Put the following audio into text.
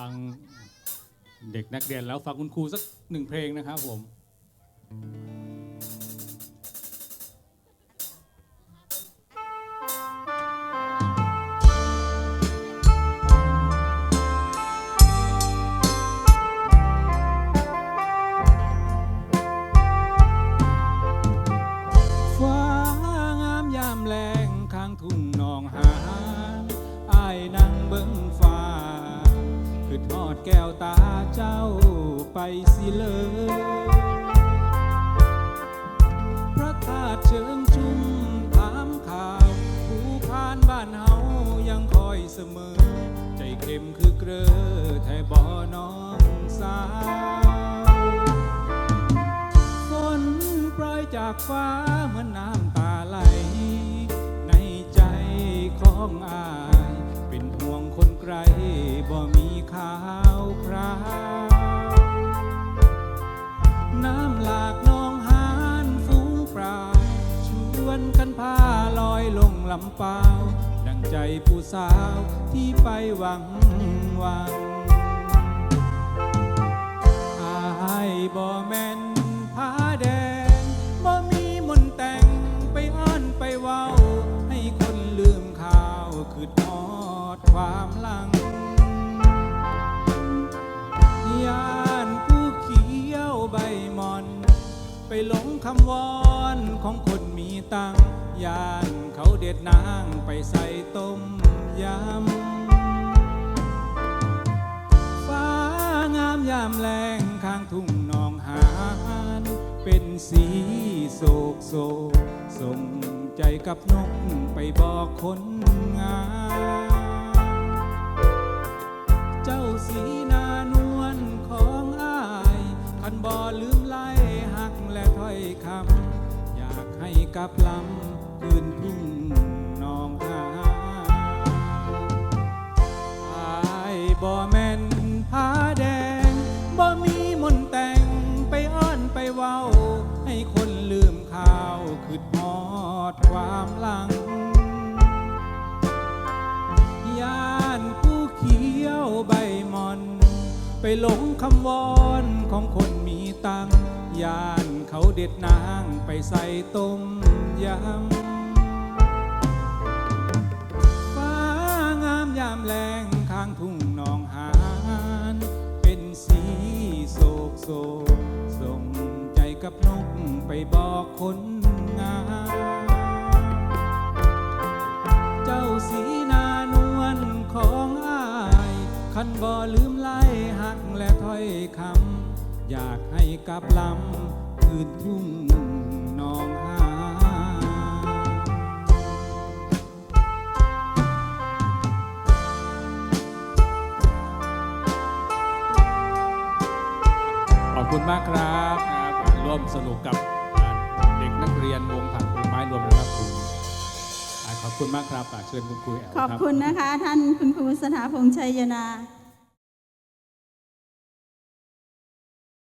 ฟังเด็กนักเรียนแล้วฟังคุณครูสักหนึ่งเพลงนะครับผมือทอดแก้วตาเจ้าไปสิเลยพระธาตุเชิงชุมถามข่าวผู้พานบ้านเฮายังคอยเสมอ ใจเข้มคือเกลอแท่บ่อน้องสาวฝนโปรยจากฟ้าเหมือนน้ วนกันพาลอยลงลำเปล่าดังใจผู้สาวที่ไปหวังหวังอายบ่แม่นผาแดงบ่มีมนแต่งไปอ้อนไปเว้า ให้คนลืมข่าวคือทอดความหลังยา ไปหลงคำวอนของคนมีตังยานเขาเด็ดนางไปใส่ต้มยำ ฟ้างามยามแรงข้างทุ่งนองหานเป็นสีโศกโศกส่งใจกับนกไปบอกคนงาม เจ้าสีนาานบ่ลืมไล่หักและถ้อยคำ อยากให้กับลำคืนทุ่งนองหาอายบ่แม่นผาแดง บ่มีมนแต่งไปอ้อนไปเว้า ให้คนลืมข่าวคือทอดความหลังย่านผู้เขียวใบมอน ไปหลงคำวอนของคน ตังยานเขาเด็ดนางไปใส่ต้มยำฟ้างามยามแรงข้างทุ่งหนองหานเป็นสีโศกโศกส่งใจกับนกไปบอกคนงามเจ้าสีนานวลของอาย คันบ่ลืมไล่หักและถ้อยคำ อยากให้กลับลำคืนทุ่งนองหาขอบคุณมากครับนะครับร่วมสนุกกับเด็กนักเรียนวงผักผลไม้รวมนะครับคุณอ่าขอบคุณมากครับเชิญคุณครูแอลขอบครับคุณนะคะ ท่านคุณครูสถาพงษ์ชัยนา